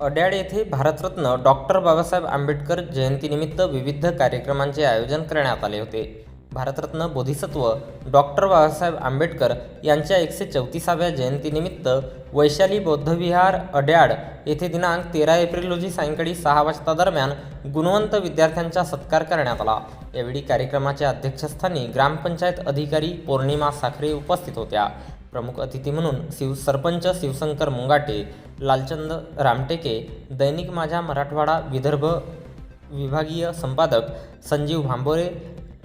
अड्याळ येथे भारतरत्न डॉक्टर बाबासाहेब आंबेडकर जयंतीनिमित्त विविध कार्यक्रमांचे आयोजन करण्यात आले होते. भारतरत्न बोधिसत्व डॉक्टर बाबासाहेब आंबेडकर यांच्या एकशे चौतीसाव्या जयंतीनिमित्त वैशाली बौद्धविहार अड्याड येथे दिनांक तेरा एप्रिल रोजी सायंकाळी सहा वाजता दरम्यान गुणवंत विद्यार्थ्यांचा सत्कार करण्यात आला. यावेळी कार्यक्रमाच्या अध्यक्षस्थानी ग्रामपंचायत अधिकारी पौर्णिमा साखरे उपस्थित होत्या. प्रमुख अतिथी म्हणून शिव सरपंच शिवशंकर मुंगाटे लालचंद रामटेके दैनिक माझा मराठवाडा विदर्भ विभागीय संपादक संजीव भांबोरे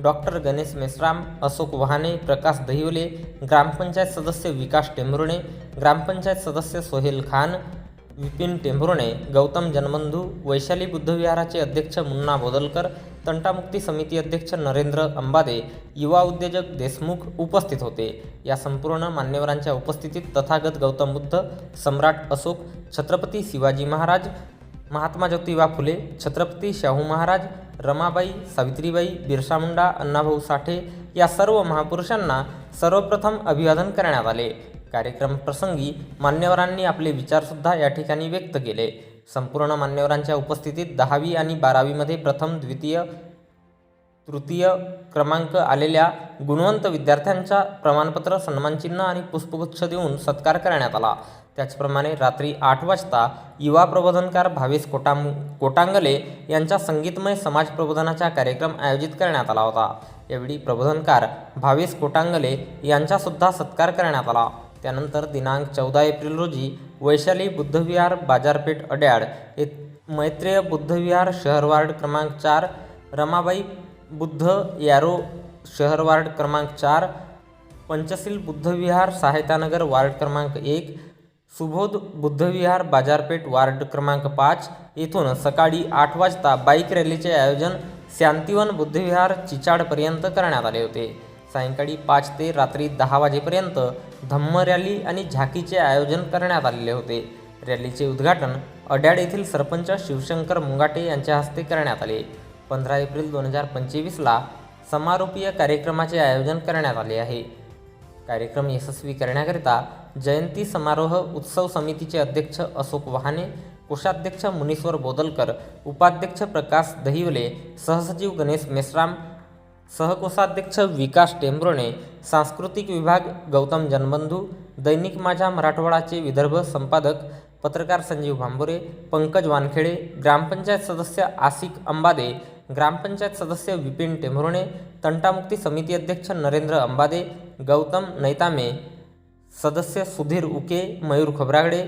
डॉक्टर गणेश मेश्राम अशोक वहाने प्रकाश दहिवले ग्रामपंचायत सदस्य विकास टेंभुर्णे ग्रामपंचायत सदस्य सोहेल खान विपिन टेंभुर्णे गौतम जनबंधू वैशाली बुद्धविहाराचे अध्यक्ष मुन्ना बोदलकर तंटामुक्ती समिती अध्यक्ष नरेंद्र अंबादे युवा उद्योजक देशमुख उपस्थित होते. या संपूर्ण मान्यवरांच्या उपस्थितीत तथागत गौतम बुद्ध सम्राट अशोक छत्रपती शिवाजी महाराज महात्मा ज्योतिबा फुले छत्रपती शाहू महाराज रमाबाई सावित्रीबाई बिरसा मुंडा अण्णाभाऊ साठे या सर्व महापुरुषांना सर्वप्रथम अभिवादन करण्यात आले. कार्यक्रम प्रसंगी मान्यवरांनी आपले विचारसुद्धा या ठिकाणी व्यक्त केले. संपूर्ण मान्यवरांच्या उपस्थितीत दहावी आणि बारावीमध्ये प्रथम द्वितीय तृतीय क्रमांक आलेल्या गुणवंत विद्यार्थ्यांच्या प्रमाणपत्र सन्मानचिन्ह आणि पुष्पगुच्छ देऊन सत्कार करण्यात आला. त्याचप्रमाणे रात्री आठ वाजता युवा प्रबोधनकार भावेश कोटाम कोटांगले यांच्या संगीतमय समाज प्रबोधनाचा कार्यक्रम आयोजित करण्यात आला होता. यावेळी प्रबोधनकार भावेश कोटांगले यांचासुद्धा सत्कार करण्यात आला. त्यानंतर दिनांक चौदा एप्रिल रोजी वैशाली बुद्धविहार बाजारपेठ अड्याळ ये मैत्रेय बुद्धविहार शहर वार्ड क्रमांक चार रमाबाई बुद्ध यारो शहर वार्ड क्रमांक चार पंचशील बुद्धविहार सहायतानगर वार्ड क्रमांक एक सुबोध बुद्धविहार बाजारपेठ वार्ड क्रमांक पाच. येथून सकाळी आठ वाजता बाईक रॅलीचे आयोजन शांतिवन बुद्धविहार चिचाडपर्यंत करण्यात आले होते. सायंकाळी पाच ते रात्री दहा वाजेपर्यंत धम्म रॅली आणि झाकीचे आयोजन करण्यात आलेले होते. रॅलीचे उद्घाटन अड्याड येथील सरपंच शिवशंकर मुंगाटे यांच्या हस्ते करण्यात आले. पंधरा एप्रिल दोन हजार पंचवीसला समारोपीय कार्यक्रमाचे आयोजन करण्यात आले आहे. कार्यक्रम यशस्वी करण्याकरिता जयंती समारोह उत्सव समितीचे अध्यक्ष अशोक वहाने कोषाध्यक्ष मुनीश्वर बोदलकर उपाध्यक्ष प्रकाश दहिवले सहसचिव गणेश मेश्राम सहकोषाध्यक्ष विकास टेंब्रोणे सांस्कृतिक विभाग गौतम जनबंधू दैनिक माझ्या मराठवाडाचे विदर्भ संपादक पत्रकार संजीव भांबोरे पंकज वानखेडे ग्रामपंचायत सदस्य आसिक अंबादे ग्रामपंचायत सदस्य विपिन टेंभुर्णे तंटामुक्ती समिती अध्यक्ष नरेंद्र अंबादे गौतम नैतामे सदस्य सुधीर उके मयूर खोब्रागडे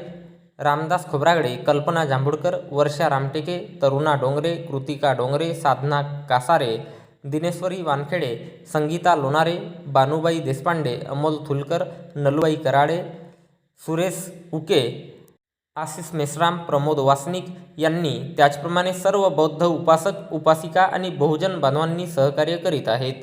रामदास खोब्रागडे कल्पना जांभुडकर वर्षा रामटेके तरुणा डोंगरे कृतिका डोंगरे साधना कासारे दिनेश्वरी वानखेडे संगीता लोणारे बानुबाई देशपांडे अमोल थुलकर नलुबाई कराडे सुरेश उके आशिष मेश्राम प्रमोद वासनिक यांनी त्याचप्रमाणे सर्व बौद्ध उपासक उपासिका आणि बहुजन बांधवांनी सहकार्य करीत आहेत.